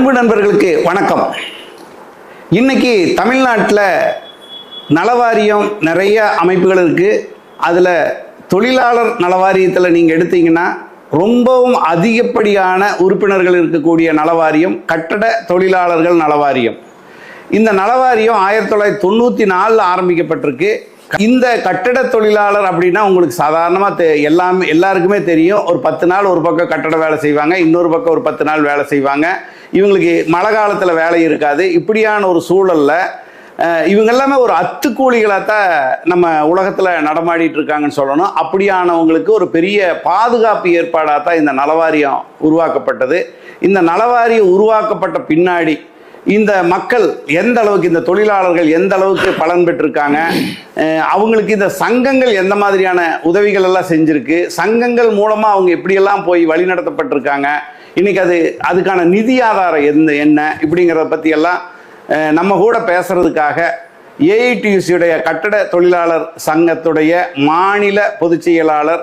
அன்பு நண்பர்களுக்கு வணக்கம். இன்னைக்கு தமிழ்நாட்டில் நலவாரியம் நிறைய அமைப்புகள் இருக்குது அதில் தொழிலாளர் நலவாரியத்தில் நீங்கள் எடுத்தீங்கன்னா ரொம்பவும் அதிகப்படியான உறுப்பினர்கள் இருக்கக்கூடிய நலவாரியம் கட்டட தொழிலாளர்கள் நலவாரியம். இந்த நலவாரியம் ஆயிரத்தி தொள்ளாயிரத்தி தொண்ணூற்றி நாலில் ஆரம்பிக்கப்பட்டிருக்கு. இந்த கட்டட தொழிலாளர் அப்படின்னா உங்களுக்கு சாதாரணமாக எல்லாமே எல்லாம் எல்லாருக்குமே தெரியும். ஒரு பத்து நாள் ஒரு பக்கம் கட்டட வேலை செய்வாங்க இன்னொரு பக்கம் ஒரு பத்து நாள் வேலை செய்வாங்க. இவங்களுக்கு மழை காலத்தில் வேலை இருக்காது. இப்படியான ஒரு சூழலில் இவங்க எல்லாமே ஒரு அத்துக்கூலிகளாக தான் நம்ம உலகத்தில் நடமாடிட்டு இருக்காங்கன்னு சொல்லணும். அப்படியானவங்களுக்கு ஒரு பெரிய பாதுகாப்பு ஏற்பாடாக தான் இந்த நலவாரியம் உருவாக்கப்பட்டது. இந்த நலவாரியம் உருவாக்கப்பட்ட பின்னாடி இந்த மக்கள் எந்த அளவுக்கு இந்த தொழிலாளர்கள் எந்த அளவுக்கு பலன் பெற்றிருக்காங்க? அவங்களுக்கு இந்த சங்கங்கள் எந்த மாதிரியான உதவிகள் எல்லாம் செஞ்சிருக்கு? சங்கங்கள் மூலமாக அவங்க எப்படியெல்லாம் போய் வழிநடத்தப்பட்டிருக்காங்க இன்னைக்கு அது அதுக்கான நிதி ஆதாரம் எந்த என்ன? இப்படிங்கிறத பற்றி எல்லாம் நம்ம கூட பேசுறதுக்காக ஏஐடியூசியுடைய கட்டட தொழிலாளர் சங்கத்துடைய மாநில பொதுச் செயலாளர்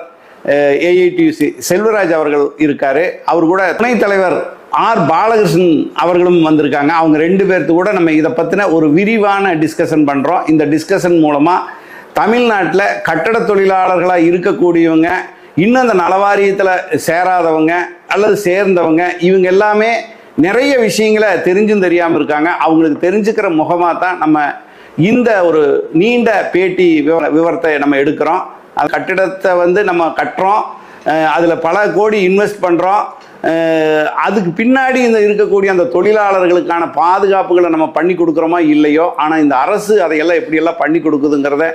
ஏஐடியூசி செல்வராஜ் அவர்கள் இருக்காரு. அவர் கூட துணைத் தலைவர் ஆர் பாலகிருஷ்ணன் அவர்களும் வந்திருக்காங்க. அவங்க ரெண்டு பேர்த்து கூட நம்ம இதை பற்றின ஒரு விரிவான டிஸ்கஷன் பண்ணுறோம் இந்த டிஸ்கஷன் மூலமாக தமிழ்நாட்டில் கட்டட தொழிலாளர்களாக இருக்கக்கூடியவங்க இன்னும் அந்த நலவாரியத்தில் சேராதவங்க அல்லது சேர்ந்தவங்க இவங்க எல்லாமே நிறைய விஷயங்களை தெரிஞ்சும் தெரியாமல் இருக்காங்க. அவங்களுக்கு தெரிஞ்சுக்கிற முகமாக தான் நம்ம இந்த ஒரு நீண்ட பேட்டி விவர விவரத்தை நம்ம எடுக்கிறோம். அந்த கட்டிடத்தை வந்து நம்ம கட்டுறோம். அதில் பல கோடி இன்வெஸ்ட் பண்ணுறோம் அதுக்கு பின்னாடி இந்த இருக்கக்கூடிய அந்த தொழிலாளர்களுக்கான பாதுகாப்புகளை நம்ம பண்ணி கொடுக்குறோமா இல்லையோ? ஆனால் இந்த அரசு அதையெல்லாம் எப்படியெல்லாம் பண்ணி கொடுக்குதுங்கிறத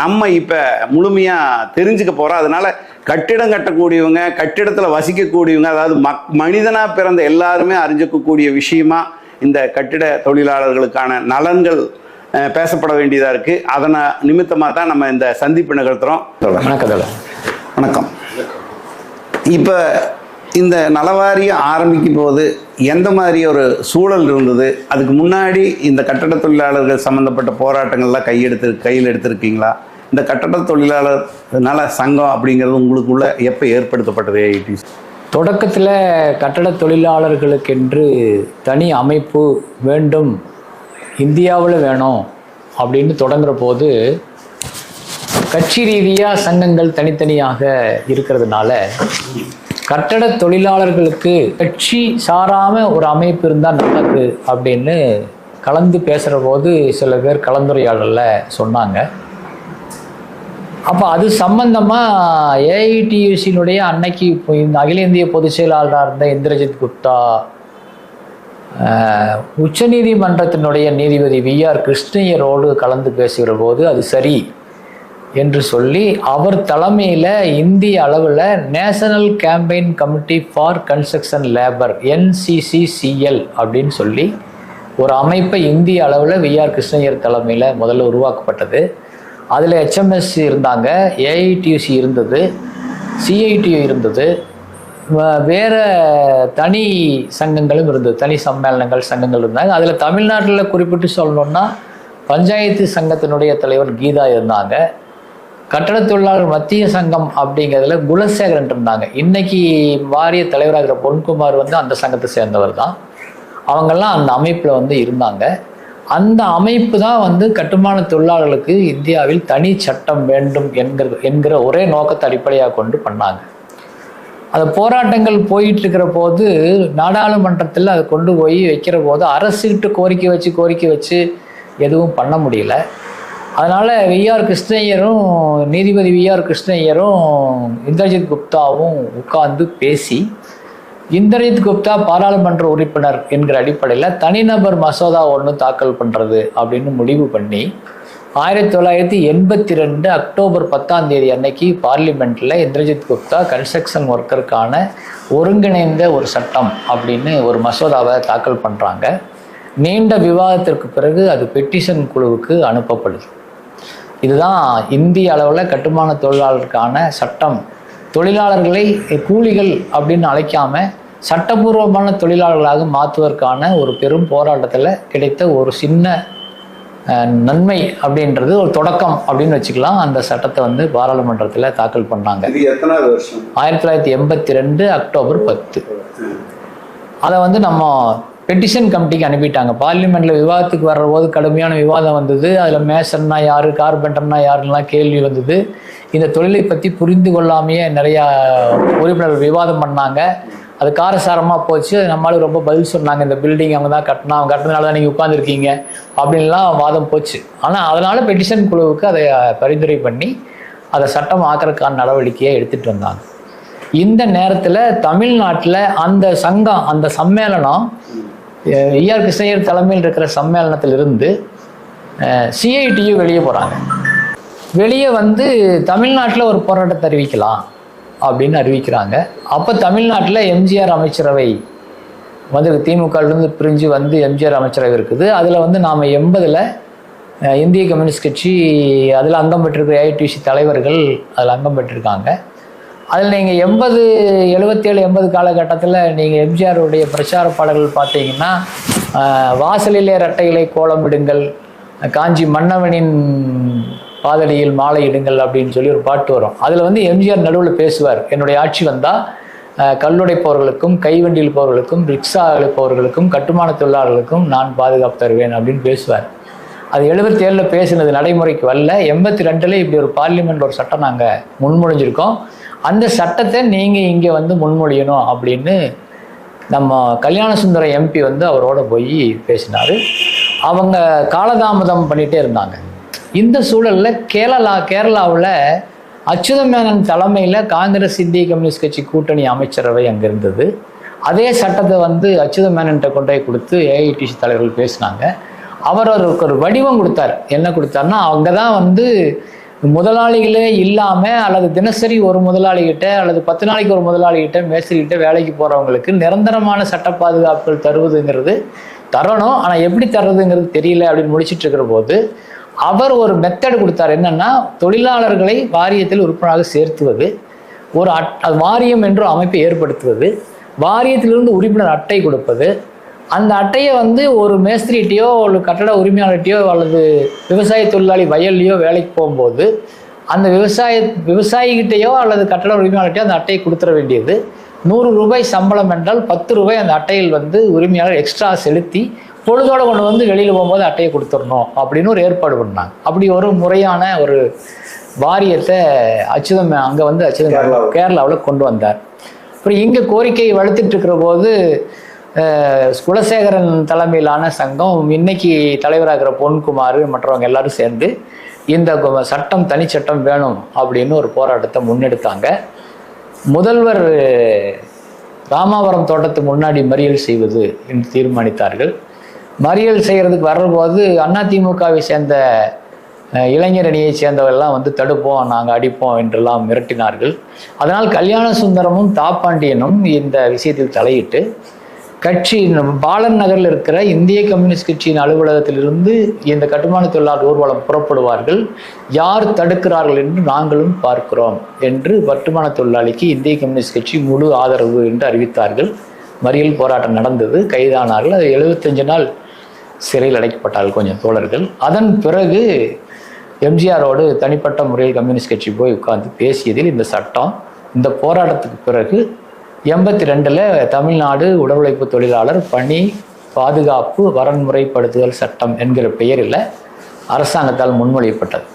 நம்ம இப்போ முழுமையாக தெரிஞ்சுக்க போகிறோம் அதனால கட்டிடம் கட்டக்கூடியவங்க கட்டிடத்தில் வசிக்கக்கூடியவங்க அதாவது மக் மனிதனாக பிறந்த எல்லாருமே அறிஞ்சிக்கக்கூடிய விஷயமா இந்த கட்டிட தொழிலாளர்களுக்கான நலன்கள் பேசப்பட வேண்டியதாக இருக்குது அதனை நிமித்தமாக தான் நம்ம இந்த சந்திப்பு நிகழ்த்துறோம். வணக்கம். வணக்கம். இப்போ இந்த நலவாரியம் ஆரம்பிக்கும் போது எந்த மாதிரி ஒரு சூழல் இருந்தது? அதுக்கு முன்னாடி இந்த கட்டட தொழிலாளர்கள் சம்மந்தப்பட்ட போராட்டங்கள்லாம் கையெடுத்து கையில் எடுத்திருக்கீங்களா? இந்த கட்டட தொழிலாளர் நல சங்கம் அப்படிங்கிறது உங்களுக்குள்ள எப்போ ஏற்படுத்தப்பட்டது ஐடிஸ் தொடக்கத்தில் கட்டட தொழிலாளர்களுக்கென்று தனி அமைப்பு வேண்டும் இந்தியாவில் வேணும் அப்படின்னு தொடங்குற போது கட்சி ரீதியாக சங்கங்கள் தனித்தனியாக இருக்கிறதுனால கட்டட தொழிலாளர்களுக்கு கட்சி சாராம ஒரு அமைப்பு இருந்தால் நல்லது அப்படின்னு கலந்து பேசுகிற போது சில பேர் கலந்துரையாடலில் சொன்னாங்க. அப்போ அது சம்பந்தமாக ஏஐடியூசியினுடைய அன்னைக்கு இப்போ இந்த அகில இந்திய பொதுச் செயலாளராக இருந்த இந்திரஜித் குப்தா உச்சநீதிமன்றத்தினுடைய நீதிபதி வி ஆர் கிருஷ்ணய்யரோடு கலந்து பேசுகிற போது அது சரி. என்று சொல்லி அவர் தலைமையில் இந்திய அளவில் national campaign committee for construction labour NCCCL அப்படின்னு சொல்லி ஒரு அமைப்பை இந்திய அளவில் விஆர் கிருஷ்ணய்யர் தலைமையில் முதல்ல உருவாக்கப்பட்டது. அதில் ஹெச்எம்எஸ் இருந்தாங்க ஏஐடியூசி இருந்தது சிஐடியு இருந்தது வேறு தனி சங்கங்களும் இருந்தது தனி சம்மேளனங்கள் சங்கங்கள் இருந்தாங்க. அதில் தமிழ்நாட்டில் குறிப்பிட்டு சொல்லணுன்னா பஞ்சாயத்து சங்கத்தினுடைய தலைவர் கீதா இருந்தாங்க. கட்டட தொழிலாளர் மத்திய சங்கம் அப்படிங்கிறதுல குலசேகரன் இருந்தாங்க. இன்னைக்கு வாரிய தலைவராகிற பொன்குமார் வந்து அந்த சங்கத்தை சேர்ந்தவர் தான். அவங்கெல்லாம் அந்த அமைப்பில் வந்து இருந்தாங்க. அந்த அமைப்பு தான் வந்து கட்டுமான தொழிலாளர்களுக்கு இந்தியாவில் தனி சட்டம் வேண்டும் என்கிற என்கிற ஒரே நோக்கத்தை அடிப்படையாக கொண்டு பண்ணாங்க. அந்த போராட்டங்கள் போயிட்டு இருக்கிற போது நாடாளுமன்றத்தில் அதை கொண்டு போய் வைக்கிற போது அரசுகிட்ட கோரிக்கை வச்சு கோரிக்கை வச்சு எதுவும் பண்ண முடியல. அதனால் விஆர் கிருஷ்ணய்யரும் நீதிபதி விஆர் கிருஷ்ணய்யரும் இந்திரஜித் குப்தாவும் உட்கார்ந்து பேசி இந்திரஜித் குப்தா பாராளுமன்ற உறுப்பினர் என்கிற அடிப்படையில் தனிநபர் மசோதா ஒன்று தாக்கல் பண்ணுறது அப்படின்னு முடிவு பண்ணி ஆயிரத்தி தொள்ளாயிரத்தி எண்பத்தி ரெண்டு அக்டோபர் பத்தாம் தேதி அன்னைக்கு பார்லிமெண்ட்டில் இந்திரஜித் குப்தா கன்ஸ்ட்ரக்ஷன் ஒர்க்கருக்கான ஒருங்கிணைந்த ஒரு சட்டம் அப்படின்னு ஒரு மசோதாவை தாக்கல் பண்ணுறாங்க நீண்ட விவாதத்திற்கு பிறகு அது பெட்டிஷன் குழுவுக்கு அனுப்பப்படுது. இதுதான் இந்திய அளவில் கட்டுமான தொழிலாளருக்கான சட்டம். தொழிலாளர்களை கூலிகள் அப்படின்னு அழைக்காம சட்டபூர்வமான தொழிலாளர்களாக மாற்றுவதற்கான ஒரு பெரும் போராட்டத்தில் கிடைத்த ஒரு சின்ன நன்மை அப்படின்றது ஒரு தொடக்கம் அப்படின்னு வச்சுக்கலாம். அந்த சட்டத்தை வந்து பாராளுமன்றத்தில் தாக்கல் பண்ணாங்க. ஆயிரத்தி தொள்ளாயிரத்தி எண்பத்தி ரெண்டு அக்டோபர் பத்து. அதை வந்து நம்ம பெட்டிஷன் கமிட்டிக்கு அனுப்பிட்டாங்க. பார்லிமெண்ட்ல விவாதத்துக்கு வர்ற போது கடுமையான விவாதம் வந்தது. அதில் மேசன்னா யாரு கார்பெண்டர்னா யாருன்னெலாம் கேள்வி வந்தது. இந்த தொழிலை பற்றி புரிந்து கொள்ளாமையே நிறையா உறுப்பினர்கள் விவாதம் பண்ணாங்க. அது காரசாரமாக போச்சு. நம்மளுக்கு ரொம்ப பதில் சொன்னாங்க. இந்த பில்டிங் அவங்க தான் கட்டினா அவங்க கட்டினால தான் நீங்கள் உட்காந்துருக்கீங்க அப்படின்லாம் வாதம் போச்சு. ஆனால் அதனால பெட்டிஷன் குழுவுக்கு அதை பரிந்துரை பண்ணி அதை சட்டம் ஆக்கிறதுக்கான நடவடிக்கையை எடுத்துட்டு வந்தாங்க. இந்த நேரத்தில் தமிழ்நாட்டில் அந்த சங்கம் அந்த சம்மேளனம் ஐஆர் கிருஷ்ணயர் தலைமையில் இருக்கிற சம்மேளனத்திலிருந்து சிஐடியு வெளியே போகிறாங்க வெளியே வந்து தமிழ்நாட்டில் ஒரு போராட்டத்தை அறிவிக்கலாம் அப்படின்னு அறிவிக்கிறாங்க. அப்போ தமிழ்நாட்டில் எம்ஜிஆர் அமைச்சரவை வந்து திமுகலேருந்து பிரிஞ்சு வந்து எம்ஜிஆர் அமைச்சரவை இருக்குது. அதில் வந்து நாம் எண்பதில் இந்திய கம்யூனிஸ்ட் கட்சி அதில் அங்கம் பெற்றிருக்கிற ஏஐடிசி தலைவர்கள் அதில் அங்கம் பெற்றிருக்காங்க. அதில் நீங்கள் எண்பது எழுபத்தேழு எண்பது காலகட்டத்தில் நீங்கள் எம்ஜிஆருடைய பிரச்சார பாடல்கள் பார்த்தீங்கன்னா வாசலிலே வாசலிலே கோலம் கோலமிடுங்கள் காஞ்சி மன்னவனின் பாதடியில் மாலையிடுங்கள் அப்படின்னு சொல்லி ஒரு பாட்டு வரும். அதில் வந்து எம்ஜிஆர் நடுவில் பேசுவார். என்னுடைய ஆட்சி வந்தால் கல்லுடைப்பவர்களுக்கும் கைவண்டியில் போவர்களுக்கும் ரிக்ஷா அழைப்பவர்களுக்கும் கட்டுமான தொழிலாளர்களுக்கும் நான் பாதுகாப்பு தருவேன் அப்படின்னு பேசுவார். அது எழுபத்தி ஏழில் பேசினது நடைமுறைக்கு வரல. எண்பத்தி ரெண்டில் இப்படி ஒரு பார்லிமெண்ட் ஒரு சட்டம் நாங்கள் முன்மொழிஞ்சிருக்கோம். அந்த சட்டத்தை நீங்கள் இங்கே வந்து முன்மொழியணும் அப்படின்னு நம்ம கல்யாண சுந்தர எம்பி வந்து அவரோட போய் பேசினார். அவங்க காலதாமதம் பண்ணிகிட்டே இருந்தாங்க. இந்த சூழலில் கேரளா கேரளாவில் அச்சுதமேனன் தலைமையில் காங்கிரஸ் இந்திய கம்யூனிஸ்ட் கட்சி கூட்டணி அமைச்சரவை அங்கே இருந்தது. அதே சட்டத்தை வந்து அச்சுதமேனன்ட்ட கொண்டு போய் கொடுத்து ஏஐடிசி தலைவர்கள் பேசினாங்க. அவர் அவருக்கு ஒரு வடிவம் கொடுத்தார். என்ன கொடுத்தாருன்னா அவங்க தான் வந்து முதலாளிகளே இல்லாமல் அல்லது தினசரி ஒரு முதலாளிகிட்ட அல்லது பத்து நாளைக்கு ஒரு முதலாளிகிட்ட மேஸ்திரிகிட்ட வேலைக்கு போகிறவங்களுக்கு நிரந்தரமான சட்ட பாதுகாப்புகள் தருவதுங்கிறது தரணும். ஆனால் எப்படி தர்றதுங்கிறது தெரியல அப்படின்னு முடிச்சிட்டு இருக்கிற போது அவர் ஒரு மெத்தட் கொடுத்தார். என்னன்னா தொழிலாளர்களை வாரியத்தில் உறுப்பினராக சேர்த்துவது ஒரு அட் அது வாரியம் என்ற அமைப்பை ஏற்படுத்துவது வாரியத்திலிருந்து உறுப்பினர் அட்டை கொடுப்பது அந்த அட்டையை வந்து ஒரு மேஸ்திரிகிட்டயோ ஒரு கட்டட உரிமையாளர்கிட்டயோ அல்லது விவசாய தொழிலாளி வயல்லையோ வேலைக்கு போகும்போது அந்த விவசாய விவசாயிகிட்டேயோ அல்லது கட்டட உரிமையாளர்கிட்டயோ அந்த அட்டையை கொடுத்துட வேண்டியது. நூறு ரூபாய் சம்பளம் என்றால் பத்து ரூபாய் அந்த அட்டையில் வந்து உரிமையாளர் எக்ஸ்ட்ரா செலுத்தி பொழுதோட கொண்டு வந்து வெளியில் போகும்போது அட்டையை கொடுத்துடணும் அப்படின்னு ஒரு ஏற்பாடு பண்ணாங்க. அப்படி ஒரு முறையான ஒரு வாரியத்தை அச்சுதம் அங்கே வந்து அச்சுதம் கேரளாவில் கொண்டு வந்தார். அப்புறம் இங்கே கோரிக்கை வலுத்துட்டு இருக்கிற போது குலசேகரன் தலைமையிலான சங்கம் இன்னைக்கு தலைவராகிற பொன்குமார் மற்றவங்க எல்லாரும் சேர்ந்து இந்த சட்டம் தனிச்சட்டம் வேணும் அப்படின்னு ஒரு போராட்டத்தை முன்னெடுத்தாங்க. முதல்வர் ராமாவரம் தோட்டத்து முன்னாடி மறியல் செய்வது என்று தீர்மானித்தார்கள். மறியல் செய்கிறதுக்கு வர்றபோது அதிமுகவை சேர்ந்த இளைஞர் அணியைச் சேர்ந்தவர்கள்லாம் வந்து தடுப்போம் நாங்கள் அடிப்போம் என்றெல்லாம் மிரட்டினார்கள். அதனால் கல்யாண சுந்தரமும் தாப்பாண்டியனும் இந்த விஷயத்தில் தலையிட்டு கட்சி நம்ம பாலன் நகரில் இருக்கிற இந்திய கம்யூனிஸ்ட் கட்சியின் அலுவலகத்திலிருந்து இந்த கட்டுமான தொழிலாளர் ஊர்வலம் புறப்படுவார்கள். யார் தடுக்கிறார்கள் என்று நாங்களும் பார்க்கிறோம் என்று கட்டுமான தொழிலாளிக்கு இந்திய கம்யூனிஸ்ட் கட்சி முழு ஆதரவு என்று அறிவித்தார்கள். மறியல் போராட்டம் நடந்தது. கைதானார்கள். அது எழுபத்தஞ்சு நாள் சிறையில் அடைக்கப்பட்டார்கள் கொஞ்சம் தோழர்கள். அதன் பிறகு எம்ஜிஆரோடு தனிப்பட்ட முறையில் கம்யூனிஸ்ட் கட்சி போய் உட்கார்ந்து பேசியதில் இந்த சட்டம் இந்த போராட்டத்துக்கு பிறகு எண்பத்தி ரெண்டில் தமிழ்நாடு உடல் உழைப்பு தொழிலாளர் பணி பாதுகாப்பு வரன்முறைப்படுத்துதல் சட்டம் என்கிற பெயரில் அரசாங்கத்தால் முன்மொழியப்பட்டது.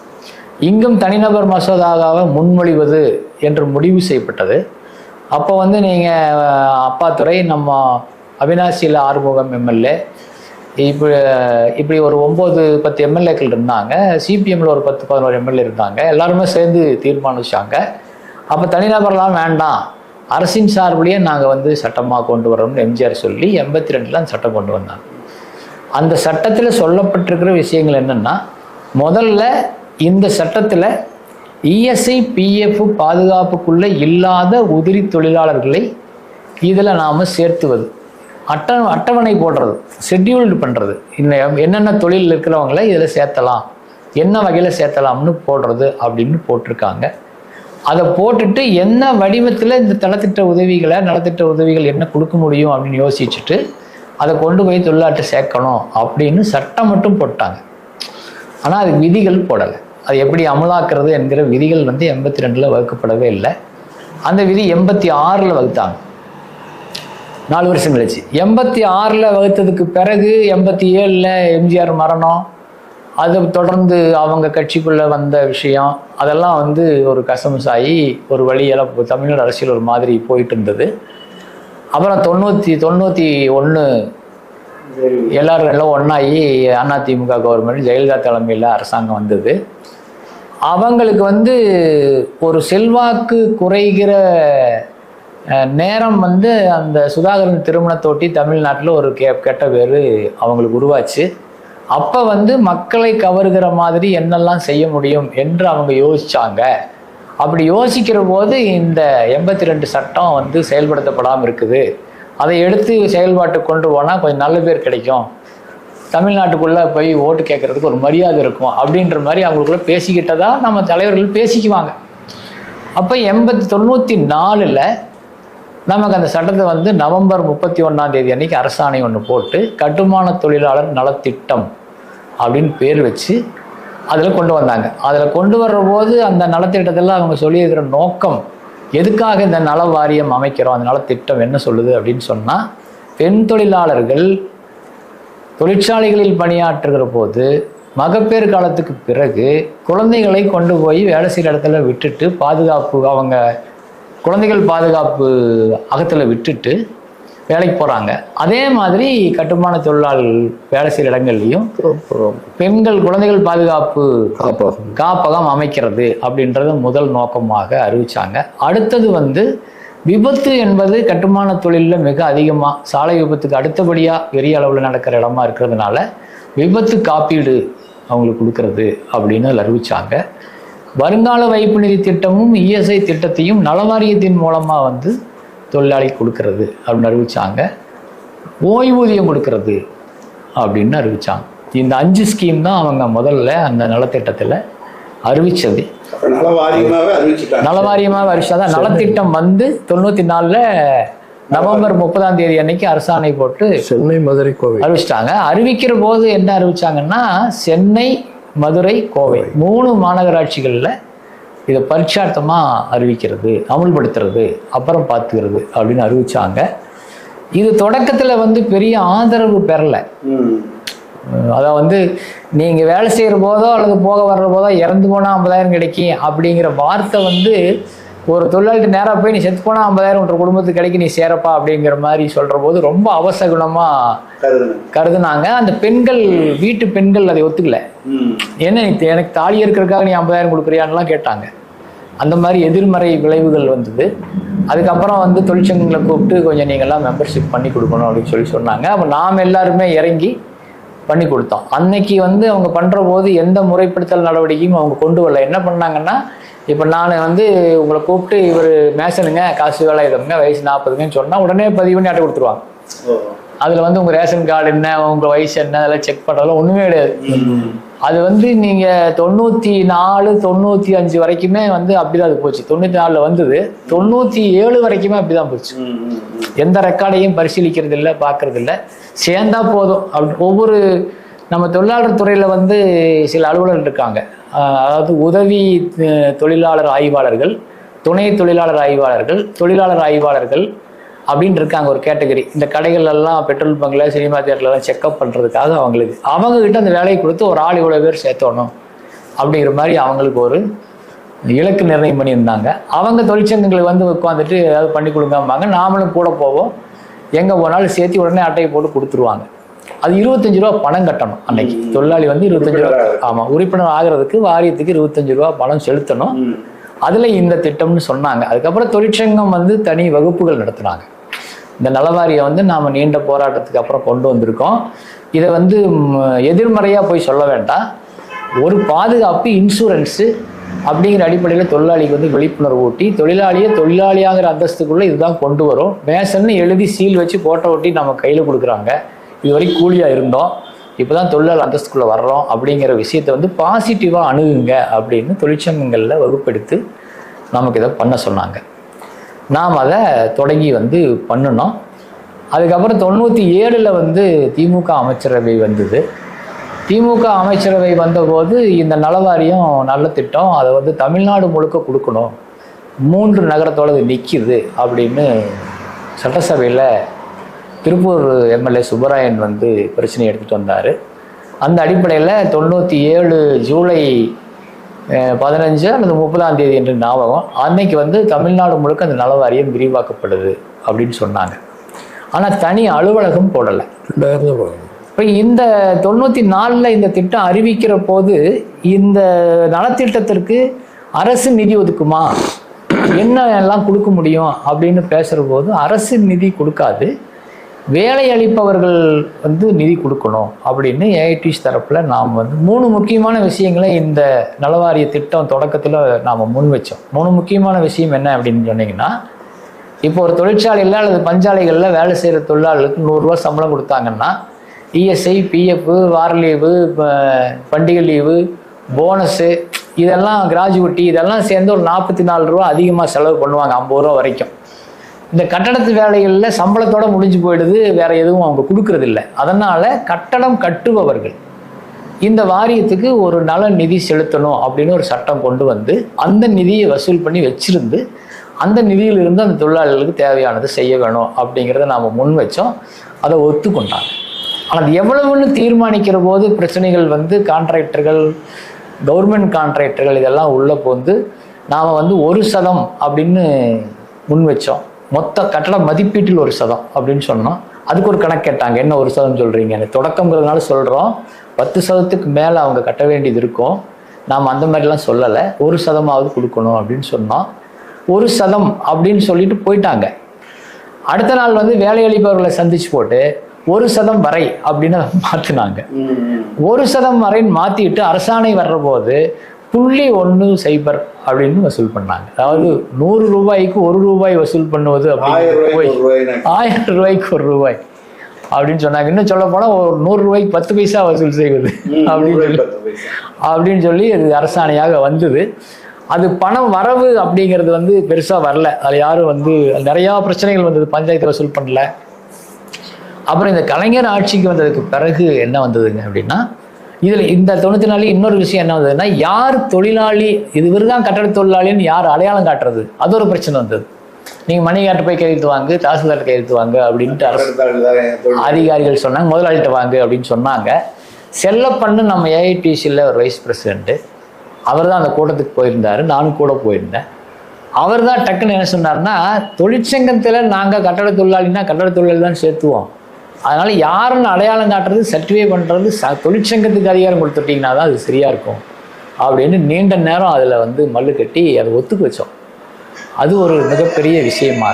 இங்கும் தனிநபர் மசோதாவாக முன்மொழிவது என்று முடிவு செய்யப்பட்டது. அப்போ வந்து நீங்கள் அப்பாத்துறை நம்ம அவினாசியில் ஆறுமுகம் எம்எல்ஏ இப்படி இப்படி ஒரு ஒம்பது பத்து எம்எல்ஏக்கள் இருந்தாங்க. சிபிஎம்ல ஒரு பத்து பதினோரு எம்எல்ஏ இருந்தாங்க. எல்லாருமே சேர்ந்து தீர்மானிச்சாங்க. அப்போ தனிநபர்லாம் வேண்டாம். அரசின் சார்பிலேயே நாங்கள் வந்து சட்டமாக கொண்டு வரோம்னு எம்ஜிஆர் சொல்லி எண்பத்தி ரெண்டில் அந்த சட்டம் கொண்டு வந்தாங்க. அந்த சட்டத்தில் சொல்லப்பட்டிருக்கிற விஷயங்கள் என்னென்னா முதல்ல இந்த சட்டத்தில் இஎஸ்ஐ பிஎஃப் பாதுகாப்புக்குள்ளே இல்லாத உதிரி தொழிலாளர்களை இதில் நாம் சேர்த்துவது. அட்ட அட்டவணை போடுறது ஷெட்யூல்டு பண்ணுறது இன்னும் என்னென்ன தொழில் இருக்கிறவங்கள இதில் சேர்த்தலாம் என்ன வகையில் சேர்த்தலாம்னு போடுறது அப்படின்னு போட்டிருக்காங்க. அதை போட்டுட்டு என்ன வடிவத்தில் இந்த தலத்திட்ட உதவிகளை நலத்திட்ட உதவிகள் என்ன கொடுக்க முடியும் அப்படின்னு யோசிச்சுட்டு அதை கொண்டு போய் தொழிலாட்டு சேர்க்கணும் அப்படின்னு சட்டம் மட்டும் போட்டாங்க. ஆனால் அது விதிகள் போடலை. அது எப்படி அமலாக்குறது என்கிற விதிகள் வந்து எண்பத்தி ரெண்டில் வகுக்கப்படவே இல்லை. அந்த விதி எண்பத்தி ஆறில் வகுத்தாங்க. நாலு வருஷம் கழிச்சு. எண்பத்தி ஆறில் வகுத்ததுக்கு பிறகு எண்பத்தி ஏழில் எம்ஜிஆர் மரணம். அது தொடர்ந்து அவங்க கட்சிக்குள்ளே வந்த விஷயம் அதெல்லாம் வந்து ஒரு கசமசாயி ஒரு வழியெல்லாம் தமிழ்நாடு அரசியல் ஒரு மாதிரி போயிட்டு இருந்தது. அப்புறம் தொண்ணூற்றி தொண்ணூற்றி ஒன்று எல்லாரும் எல்லாம் ஒன்றாகி அதிமுக கவர்மெண்ட் ஜெயலலிதா தலைமையில் அரசாங்கம் வந்தது. அவங்களுக்கு வந்து ஒரு செல்வாக்கு குறைகிற நேரம் வந்து அந்த சுதாகரன் திருமணத்தொட்டி தமிழ்நாட்டில் ஒரு கே கெட்ட பேர் அவங்களுக்கு உருவாச்சு. அப்போ வந்து மக்களை கவருகிற மாதிரி என்னெல்லாம் செய்ய முடியும் என்று அவங்க யோசிச்சாங்க. அப்படி யோசிக்கிற போது இந்த எண்பத்தி ரெண்டு சட்டம் வந்து செயல்படுத்தப்படாமல் இருக்குது. அதை எடுத்து செயல்பாட்டுக்கு கொண்டு போனால் கொஞ்சம் நல்ல பேர் கிடைக்கும். தமிழ்நாட்டுக்குள்ளே போய் ஓட்டு கேட்கறதுக்கு ஒரு மரியாதை இருக்கும் அப்படின்ற மாதிரி அவங்களுக்குள்ள பேசிக்கிட்டதா நம்ம தலைவர்கள் பேசிக்குவாங்க. அப்போ எண்பத்தி தொண்ணூற்றி நாலில் நமக்கு அந்த சட்டத்தை வந்து நவம்பர் முப்பத்தி ஒன்றாம் தேதி அன்னைக்கு அரசாணை ஒன்று போட்டு கட்டுமான தொழிலாளர் நலத்திட்டம் அப்படின்னு பேர் வச்சு அதில் கொண்டு வந்தாங்க. அதில் கொண்டு வர்ற போது அந்த நலத்திட்டத்தில் அவங்க சொல்லியிருக்கிற நோக்கம் எதுக்காக இந்த நல வாரியம் அமைக்கிறோம் அந்த நலத்திட்டம் என்ன சொல்லுது அப்படின்னு சொன்னால் பெண் தொழிலாளர்கள் தொழிற்சாலைகளில் பணியாற்றுகிற போது மகப்பேறு காலத்துக்கு பிறகு குழந்தைகளை கொண்டு போய் வேலை செய்கிற இடத்துல விட்டுட்டு பாதுகாப்பு அவங்க குழந்தைகள் பாதுகாப்பு அகத்தில் விட்டுட்டு வேலைக்கு போகிறாங்க அதே மாதிரி கட்டுமான தொழிலாளர்கள் வேலை செய்கிற இடங்கள்லையும் பெண்கள் குழந்தைகள் பாதுகாப்பு காப்பகம். காப்பகம் அமைக்கிறது அப்படின்றத முதல் நோக்கமாக அறிவிச்சாங்க. அடுத்தது வந்து விபத்து என்பது கட்டுமான தொழிலில் மிக அதிகமாக சாலை விபத்துக்கு அடுத்தபடியாக பெரிய அளவில் நடக்கிற இடமா இருக்கிறதுனால விபத்து காப்பீடு அவங்களுக்கு கொடுக்கறது அப்படின்னு அதில் அறிவிச்சாங்க. வருங்கால வைப்பு நிதி திட்டமும் இஎஸ்ஐ திட்டத்தையும் நலவாரியத்தின் மூலமாக வந்து தொழிலாளி கொடுக்கறது அப்படின்னு அறிவிச்சாங்க. ஓய்வூதியம் கொடுக்கறது அப்படின்னு அறிவிச்சாங்க. இந்த அஞ்சு ஸ்கீம் தான் அவங்க முதல்ல அந்த நலத்திட்டத்தில் அறிவிச்சுட்டாங்க. நலவாரியமாக அறிவிச்சாதான் நலத்திட்டம் வந்து தொண்ணூற்றி நாலில் நவம்பர் முப்பதாம் தேதி அன்னைக்கு அரசாணை போட்டு சென்னை மதுரை கோவை அறிவிச்சிட்டாங்க. அறிவிக்கிற போது என்ன அறிவிச்சாங்கன்னா சென்னை மதுரை கோவை. மூணு மாநகராட்சிகளில் இதை பரிட்சார்த்தமாக அறிவிக்கிறது அமுல்படுத்துறது அப்புறம் பார்த்துக்கிறது அப்படின்னு அறிவிச்சாங்க. இது தொடக்கத்தில் வந்து பெரிய ஆதரவு பெறலை. ம். அதை வந்து நீங்கள் வேலை செய்கிற போதோ அல்லது போக வர்ற போதோ இறந்து போனால் ஐம்பதாயிரம் கிடைக்கும் அப்படிங்கிற வார்த்தை வந்து ஒரு தொழிலாளிட்டு நேராக போய் நீ செத்து போனால் ஐம்பதாயிரம் உன்ற குடும்பத்துக்கு கிடைக்கும் நீ சேரப்பா அப்படிங்கிற மாதிரி சொல்கிற போது ரொம்ப அவசகுணமாக. கருதுனாங்க. அந்த பெண்கள் வீட்டு பெண்கள் அதை ஒத்துக்கல. நீ எனக்கு தாலி இருக்கிறதுக்காக நீ ஐம்பதாயிரம் கொடுக்குறியான்லாம் கேட்டாங்க. அந்த மாதிரி எதிர்மறை விளைவுகள் வந்தது. அதுக்கப்புறம் வந்து தொழிற்சங்கங்களை கூப்பிட்டு கொஞ்சம் நீங்கள்லாம் மெம்பர்ஷிப் பண்ணி கொடுக்கணும் அப்படின்னு சொல்லி சொன்னாங்க. அப்போ நாம் எல்லாருமே இறங்கி பண்ணி கொடுத்தோம். அன்னைக்கு வந்து அவங்க பண்ணுற போது எந்த முறைப்படுத்தல் நடவடிக்கையும் அவங்க கொண்டு வரல. என்ன பண்ணாங்கன்னா இப்போ நான் வந்து உங்களை கூப்பிட்டு இவர் மேசனுங்க காசு வேலை இதுங்க வயசு நாற்பதுங்கன்னு சொன்னால் உடனே பதிவு பண்ணி அட்டை கொடுத்துருவாங்க. அதில் வந்து உங்கள் ரேஷன் கார்டு என்ன உங்கள் வயசு என்ன அதெல்லாம் செக் பண்ணுறதெல்லாம் ஒன்றுமே கிடையாது. அது வந்து நீங்கள் தொண்ணூற்றி நாலு தொண்ணூற்றி அஞ்சு வரைக்குமே வந்து அப்படிதான் அது போச்சு. தொண்ணூற்றி நாலில் வந்தது. தொண்ணூற்றி ஏழு வரைக்குமே அப்படி தான் போச்சு. எந்த ரெக்கார்டையும் பரிசீலிக்கிறது இல்லை பார்க்கறது இல்லை சேர்ந்தா போதும். அப்படி ஒவ்வொரு நம்ம தொழிலாளர் துறையில் வந்து சில அலுவலர்கள் இருக்காங்க. அதாவது உதவி தொழிலாளர் ஆய்வாளர்கள் துணை தொழிலாளர் ஆய்வாளர்கள் தொழிலாளர் ஆய்வாளர்கள் அப்படின்னு இருக்காங்க ஒரு கேட்டகரி. இந்த கடைகள்லாம் பெட்ரோல் பங்கில் சினிமா தியேட்டர்லாம் செக்அப் பண்ணுறதுக்காக அவங்களுக்கு. அவங்கக்கிட்ட அந்த வேலையை கொடுத்து ஒரு ஆள் இவ்வளோ பேர் சேர்த்தணும் அப்படிங்கிற மாதிரி அவங்களுக்கு ஒரு இலக்கு நிர்ணயம் பண்ணியிருந்தாங்க. அவங்க தொழிற்சங்கங்களுக்கு வந்து உட்காந்துட்டு ஏதாவது பண்ணி கொடுங்கம்பாங்க. நாமளும் கூட போவோம். எங்கே போனாலும் சேர்த்து உடனே அட்டையை போட்டு கொடுத்துருவாங்க. அது இருபத்தஞ்சு ரூபா பணம் கட்டணும் அன்னைக்கு. தொழிலாளி வந்து இருபத்தஞ்சு ரூபா ஆமாம் உறுப்பினர் ஆகிறதுக்கு வாரியத்துக்கு இருபத்தஞ்சு ரூபா பணம் செலுத்தணும். அதில் இந்த திட்டம்னு சொன்னாங்க. அதுக்கப்புறம் தொழிற்சங்கம் வந்து தனி வகுப்புகள் நடத்துனாங்க. இந்த நலவாரியம் வந்து நாம் நீண்ட போராட்டத்துக்கு அப்புறம் கொண்டு வந்திருக்கோம். இதை வந்து எதிர்மறையாக போய் சொல்ல வேண்டாம். ஒரு பாதுகாப்பு இன்சூரன்ஸு அப்படிங்கிற அடிப்படையில் தொழிலாளிக்கு வந்து விழிப்புணர்வு ஊட்டி தொழிலாளியை தொழிலாளியாங்கிற அந்தஸ்துக்குள்ளே இதுதான் கொண்டு வரும். மேசன்னு எழுதி சீல் வச்சு போட்டோ ஒட்டி நம்ம கையில் கொடுக்குறாங்க. இது வரைக்கும் கூலியாக இருந்தோம். இப்போ தான் தொழிலாளர் அந்தஸ்துக்குள்ளே வர்றோம். அப்படிங்கிற விஷயத்தை வந்து பாசிட்டிவாக அணுகுங்க அப்படின்னு தொழிற்சங்கங்களில் வகுப்பெடுத்து நமக்கு இதை பண்ண சொன்னாங்க. நாம் அதை தொடங்கி வந்து பண்ணினோம். அதுக்கப்புறம் தொண்ணூற்றி ஏழில் வந்து திமுக அமைச்சரவை வந்தது. திமுக அமைச்சரவை வந்தபோது இந்த நலவாரியம் நல்ல திட்டம். அதை வந்து தமிழ்நாடு முழுக்க கொடுக்கணும். மூன்று நகரத்தோடு நிற்கிது அப்படின்னு சட்டசபையில் திருப்பூர் எம்எல்ஏ சுப்பராயன் வந்து பிரச்சனை எடுத்துகிட்டு வந்தார். அந்த அடிப்படையில் தொண்ணூற்றி ஏழு ஜூலை பதினஞ்சு அல்லது முப்பதாம் தேதி என்று ஞாபகம் அன்னைக்கு வந்து தமிழ்நாடு முழுக்க அந்த நல வாரியம் விரிவாக்கப்படுது அப்படின்னு சொன்னாங்க. ஆனால் தனி அலுவலகம் போடலை. இப்போ இந்த தொண்ணூற்றி நாலில் இந்த திட்டம் அறிவிக்கிற போது இந்த நலத்திட்டத்திற்கு அரசு நிதி ஒதுக்குமா? என்ன எல்லாம் கொடுக்க முடியும் அப்படின்னு பேசுகிற போது அரசு நிதி கொடுக்காது. வேலை அளிப்பவர்கள் வந்து நிதி கொடுக்கணும் அப்படின்னு ஏஐடிஸ் தரப்பில் நாம் வந்து மூணு முக்கியமான விஷயங்களை இந்த நலவாரிய திட்டம் தொடக்கத்தில் நாம் முன் வச்சோம். மூணு முக்கியமான விஷயம் என்ன அப்படின்னு சொன்னீங்கன்னா இப்போ ஒரு தொழிற்சாலையில் அல்லது பஞ்சாலைகளில் வேலை செய்கிற தொழிலாளர்களுக்கு நூறுரூவா சம்பளம் கொடுத்தாங்கன்னா இஎஸ்ஐ பிஎஃப் வார லீவு பண்டிகை லீவு போனஸு இதெல்லாம் கிராஜுவிட்டி இதெல்லாம் சேர்ந்து ஒரு நாற்பத்தி நாலு ரூபா அதிகமாக செலவு பண்ணுவாங்க ஐம்பது ரூபா வரைக்கும். இந்த கட்டடத்து வேலைகளில் சம்பளத்தோடு முடிஞ்சு போயிடுது வேற எதுவும் அவங்க கொடுக்கறதில்ல. அதனால் கட்டடம் கட்டுபவர்கள் இந்த வாரியத்துக்கு ஒரு நல நிதி செலுத்தணும் அப்படின்னு ஒரு சட்டம் கொண்டு வந்து அந்த நிதியை வசூல் பண்ணி வச்சிருந்து அந்த நிதியிலிருந்து அந்த தொழிலாளர்களுக்கு தேவையானது செய்ய வேணும் அப்படிங்கிறத நாம் முன் வச்சோம். அதை ஒத்துக்கொண்டாங்க. ஆனால் அது எவ்வளவுன்னு தீர்மானிக்கிற போது பிரச்சனைகள் வந்து கான்ட்ராக்டர்கள் கவர்மெண்ட் கான்ட்ராக்டர்கள் இதெல்லாம் உள்ளே போந்து நாம் வந்து ஒரு சதம் அப்படின்னு முன் வச்சோம். மொத்த கட்டட மதிப்பீட்டில் ஒரு சதம் அப்படின்னு சொன்னோம். அதுக்கு ஒரு கணக்கு கேட்டாங்க. என்ன ஒரு சதம் சொல்கிறீங்க தொடக்கங்கிறதுனால சொல்கிறோம் பத்து சதத்துக்கு மேலே அவங்க கட்ட வேண்டியது இருக்கும். நாம் அந்த மாதிரிலாம் சொல்லலை. ஒரு சதமாவது கொடுக்கணும் அப்படின்னு சொன்னோம். ஒரு சதம் அப்படின்னு சொல்லிட்டு போயிட்டாங்க. அடுத்த நாள் வந்து வேலையளிப்பவர்களை சந்திச்சு போட்டு ஒரு சதம் வரை அப்படின்னு மாற்றினாங்க ஒரு சதம் வரைன்னு மாற்றிட்டு அரசாணை வர்ற போது புள்ளி ஒன்று சைபர் அப்படின்னு வசூல் பண்ணாங்க. அதாவது நூறு ரூபாய்க்கு ஒரு ரூபாய் வசூல் பண்ணுவது அப்படின்னு ஆயிரம் ரூபாய்க்கு ஒரு ரூபாய் அப்படின்னு சொன்னாங்க. இன்னும் சொல்ல போனால் ஒரு நூறு ரூபாய்க்கு பத்து பைசா வசூல் செய்வது அப்படின்னு சொல்லி அப்படின்னு சொல்லி அது அரசாணையாக வந்தது. அது பணம் வரவு அப்படிங்கிறது வந்து பெருசாக வரல. அது யாரும் வந்து நிறையா பிரச்சனைகள் வந்தது. பஞ்சாயத்து வசூல் பண்ணல. அப்புறம் இந்த கலைஞர் ஆட்சிக்கு வந்ததுக்கு பிறகு என்ன வந்ததுங்க அப்படின்னா இதில் இந்த தொண்ணூற்றி நாலு இன்னொரு விஷயம் என்ன வந்ததுன்னா யார் தொழிலாளி இது இவர் தான் கட்டட தொழிலாளின்னு யார் அடையாளம் காட்டுறது? அது ஒரு பிரச்சனை வந்தது. நீங்கள் மணிகாட்டு போய் கையெழுத்து வாங்கு தாசில்தார் கையெழுத்து வாங்க அப்படின்ட்டு அரசு அதிகாரிகள் சொன்னாங்க முதலாளிகிட்ட வாங்கு அப்படின்னு சொன்னாங்க. செல்லப்பண்ணு நம்ம ஏஐடிசியில் ஒரு வைஸ் பிரசிடென்ட்டு அவர் தான் அந்த கூட்டத்துக்கு போயிருந்தார் நானும் கூட போயிருந்தேன். அவர் தான் டக்குன்னு என்ன சொன்னார்னா தொழிற்சங்கத்தில் நாங்கள் கட்டட தொழிலாளினா கட்டட தொழிலாளி தான் சேர்த்துவோம். அதனால் யாருன்னு அடையாளம் காட்டுறது சர்டிஃபை பண்ணுறது ச தொழிற்சங்கத்துக்கு அதிகாரம் கொடுத்துட்டிங்கன்னா தான் அது சரியாக இருக்கும். அப்படின்னு நீண்ட நேரம் அதில் வந்து மல்லு கட்டி அதை ஒத்துக்க வச்சோம். அது ஒரு மிகப்பெரிய விஷயமா